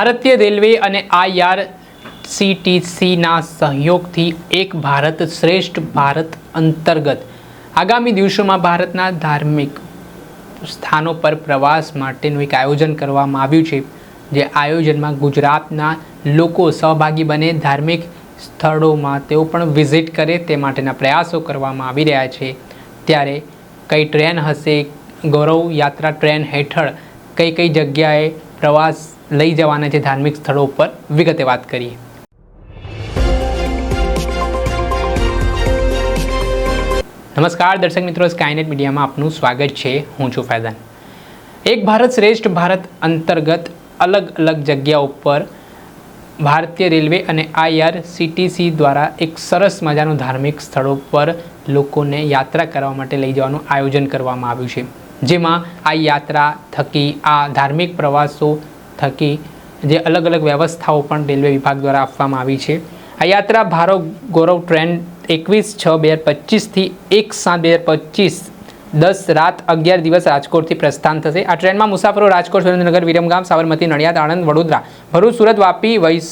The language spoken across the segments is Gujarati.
ભારતીય રેલવે અને આઈઆરસીટીસીના સહયોગથી એક ભારત શ્રેષ્ઠ ભારત અંતર્ગત આગામી દિવસોમાં ભારતના ધાર્મિક સ્થાનો પર પ્રવાસ માટેનું એક આયોજન કરવામાં આવ્યું છે, જે આયોજનમાં ગુજરાતના લોકો સહભાગી બને, ધાર્મિક સ્થળોમાં તેઓ પણ વિઝિટ કરે તે માટેના પ્રયાસો કરવામાં આવી રહ્યા છે. ત્યારે કઈ ટ્રેન હશે, ગૌરવ યાત્રા ટ્રેન હેઠળ કઈ કઈ જગ્યાએ પ્રવાસ લઈ જવાના છે ધાર્મિક સ્થળો ઉપર. વિગતે વાત કરીએ. નમસ્કાર, દર્શક મિત્રો સ્કાયનેટ મીડિયામાં આપનું સ્વાગત છે. હું છું ફૈઝાન. એક ભારત શ્રેષ્ઠ ભારત અંતર્ગત અલગ અલગ જગ્યા ઉપર ભારતીય રેલવે અને આઈઆરસીટીસી દ્વારા એક સરસ મજાનું ધાર્મિક સ્થળો પર લોકોને યાત્રા કરવા માટે લઈ જવાનું આયોજન કરવામાં આવ્યું છે. જેમાં આ યાત્રા થકી આ ધાર્મિક પ્રવાસો થકી જે અલગ અલગ વ્યવસ્થાઓ પણ રેલવે વિભાગ દ્વારા આપવામાં આવી છે. આ યાત્રા ભારો ગૌરવ ટ્રેન એકવીસ છ બે હજાર પચીસથી એક સાત બે હજાર પચીસ દસ રાત અગિયાર દિવસ રાજકોટથી પ્રસ્થાન થશે. આ ટ્રેનમાં મુસાફરો રાજકોટ સુરેન્દ્રનગર, વિરમગામ, સાબરમતી, નડિયાદ, આણંદ, વડોદરા, ભરૂચ, સુરત, વાપી, વૈસ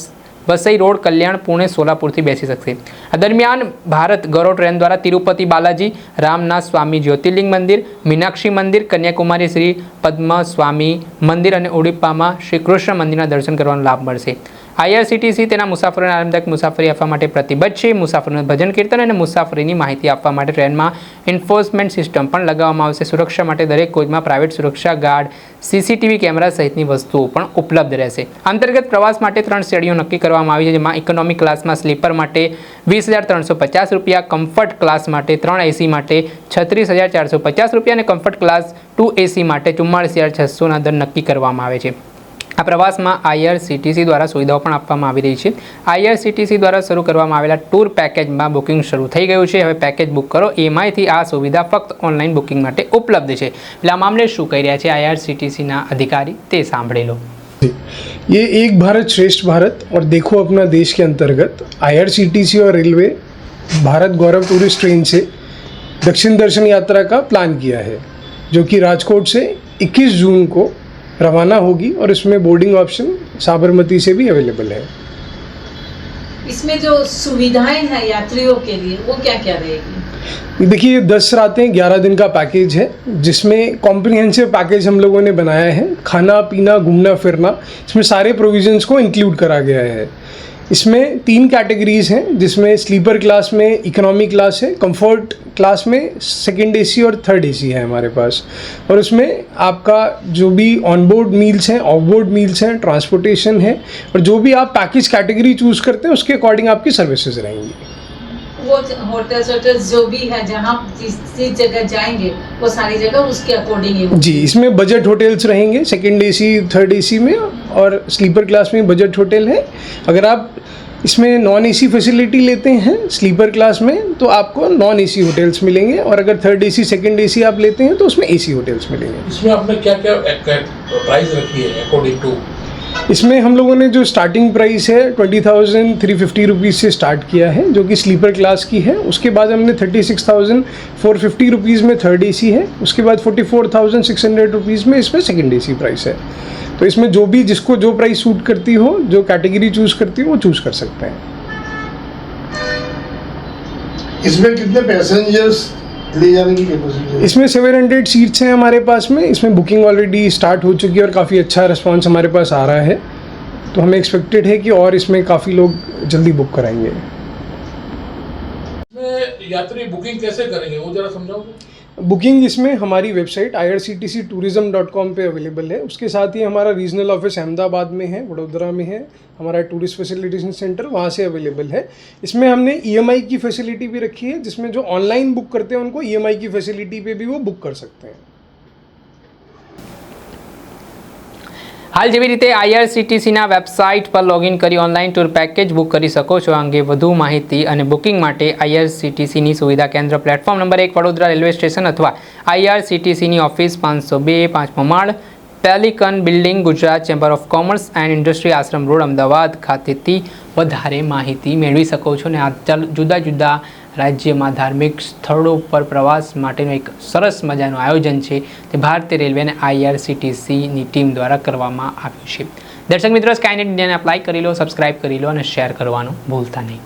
વસઈ રોડ કલ્યાણ પુણે સોલાપુરથી બેસી શકશે. આ દરમિયાન ભારત ગૌરવ ટ્રેન દ્વારા તિરુપતિ બાલાજી, રામનાથ સ્વામી જ્યોતિર્લિંગ મંદિર, મીનાક્ષી મંદિર, કન્યાકુમારી શ્રી પદ્મ સ્વામી મંદિર અને ઉડીપામાં શ્રી કૃષ્ણ મંદિરના દર્શન કરવાનો લાભ મળશે. આઈઆરસીટીસી તેના મુસાફરોને આરામદાયક મુસાફરી આપવા માટે પ્રતિબદ્ધ છે. મુસાફરોનું ભજન, કીર્તન અને મુસાફરીની માહિતી આપવા માટે ટ્રેનમાં એન્ફોર્સમેન્ટ સિસ્ટમ પણ લગાવવામાં આવશે. સુરક્ષા માટે દરેક કોચમાં પ્રાઇવેટ સુરક્ષા ગાર્ડ, સીસીટીવી કેમેરા સહિતની વસ્તુઓ પણ ઉપલબ્ધ રહેશે. અંતર્ગત પ્રવાસ માટે ત્રણ શ્રેણીઓ નક્કી કરવામાં આવી છે, જેમાં ઇકોનોમિક ક્લાસમાં સ્લીપર માટે વીસ હજાર ત્રણસો પચાસ રૂપિયા કમ્ફર્ટ ક્લાસ માટે ત્રણ એસી માટે છત્રીસ હજાર ચારસો પચાસ રૂપિયા અને કમ્ફર્ટ ક્લાસ ટુ એસી માટે ચુમ્માળીસ હજાર છસોના દર નક્કી કરવામાં આવે છે. આ પ્રવાસમાં આઈઆરસીટીસી દ્વારા સુવિધાઓ પણ આપવામાં આવી રહી છે આઈઆરસીટીસી દ્વારા શરૂ કરવામાં આવેલા ટૂર પેકેજમાં બુકિંગ શરૂ થઈ ગયું છે હવે પેકેજ બુક કરો એમાંયથી આ સુવિધા ફક્ત ઓનલાઈન બુકિંગ માટે ઉપલબ્ધ છે એટલે આ મામલે શું કહી રહ્યા છે આઈઆરસીટીસીના અધિકારી તે સાંભળી લો ये एक भारत श्रेष्ठ भारत और देखो अपना देश के अंतर्गत आईआरसीटीसी और railway Bharat Gaurav tourist train से दक्षिण दर्शन यात्रा का प्लान किया है जो कि राजकोट से 21 जून को रवाना होगी और इसमें बोर्डिंग ऑप्शन साबरमती से भी अवेलेबल है। इसमें जो सुविधाएँ हैं यात्रियों के लिए वो क्या क्या रहेगी? देखिए ये दस रातें ग्यारह दिन का पैकेज है जिसमें कॉम्प्रिहेंसिव पैकेज हम लोगों ने बनाया है। खाना पीना घूमना फिरना इसमें सारे प्रोविजंस को इंक्लूड करा गया है। इसमें तीन कैटेगरीज हैं, जिसमें स्लीपर क्लास में इकोनॉमी क्लास है कंफर्ट क्लास में सेकंड एसी और थर्ड एसी है हमारे पास। और उसमें आपका जो भी ऑन बोर्ड मील्स हैं ऑफ़ बोर्ड मील्स हैं ट्रांसपोर्टेशन है, और जो भी आप पैकेज कैटेगरी चूज़ करते हैं, उसके अकॉर्डिंग आपकी सर्विसेज़ रहेंगी। वो होटल्स होटल्स जो भी है जहाँ जिस जगह जाएँगे वो सारी जगह उसके अकॉर्डिंग ही जी इसमें बजट होटल्स रहेंगे सेकंड एसी थर्ड एसी में और स्लीपर क्लास में बजट होटल है। अगर आप इसमें नॉन एसी फैसिलिटी लेते हैं स्लीपर क्लास में तो आपको नॉन एसी होटल्स मिलेंगे और अगर थर्ड एसी सेकंड एसी आप लेते हैं तो उसमें एसी होटल्स मिलेंगे। इसमें आपने क्या क्या प्राइस रखी है अकॉर्डिंग टू इसमें हम लोगों ने जो स्टार्टिंग प्राइस है twenty thousand three fifty rupees से स्टार्ट किया है, जो कि स्लीपर क्लास की है। उसके बाद हमने thirty six thousand four fifty rupees में थर्ड एसी है। उसके बाद forty four thousand six hundred rupees में इसमें सेकंड एसी प्राइस है। तो इसमें जो भी जिसको जो प्राइस सूट करती हो, जो कैटेगरी चूज़ करती हो, वो चूज़ कर सकते हैं। इसमें कितने पैसेंजर्स ले इसमें सेवन हंड्रेड सीट्स हैं हमारे पास में। इसमें बुकिंग ऑलरेडी स्टार्ट हो चुकी है और काफ़ी अच्छा रिस्पॉन्स हमारे पास आ रहा है। तो हमें एक्सपेक्टेड है कि और इसमें काफ़ी लोग जल्दी बुक कराएँगे। यात्री बुकिंग कैसे करेंगे? वो जरा समझाओगे? बुकिंग इसमें हमारी website I R C T C tourism dot com पर अवेलेबल है। उसके साथ ही हमारा रीजनल ऑफ़िस अहमदाबाद में है, वडोदरा में है, हमारा टूरिस्ट फैसिलिटेशन सेंटर वहाँ से अवेलेबल है। इसमें हमने ई एम आई की फैसिलिटी भी रखी है, जिसमें जो ऑनलाइन बुक करते हैं, उनको ई एम आई की फैसिलिटी पे भी वो बुक कर सकते हैं। હાલ જેવી રીતે આઈઆરસીટીસીના વેબસાઇટ પર લોગિન કરી ઓનલાઈન ટૂર પેકેજ બુક કરી શકો છો. અંગે વધુ માહિતી અને બુકિંગ માટે આઈઆરસીટીસીની સુવિધા કેન્દ્ર પ્લેટફોર્મ નંબર એક વડોદરા રેલવે સ્ટેશન અથવા આઈઆરસીટીસીની ઓફિસ પાંચસો બે પાંચમો માળ Pelican building, Gujarat chamber of commerce and industry Ashram road, Ahmedabad ખાતેથી વધારે માહિતી મેળવી શકો છો. અને આ જુદા જુદા રાજ્યમાં ધાર્મિક સ્થળો પર પ્રવાસ માટેનું એક સરસ મજાનું આયોજન છે તે ભારતીય રેલવે અને આઈઆરસીટીસીની ટીમ દ્વારા કરવામાં આવ્યું છે. દર્શક મિત્રો સ્કાયનેટ ઇન્ડિયાને અપ્લાય કરી લો સબસ્ક્રાઇબ કરી લો અને શેર કરવાનું ભૂલતા નહીં.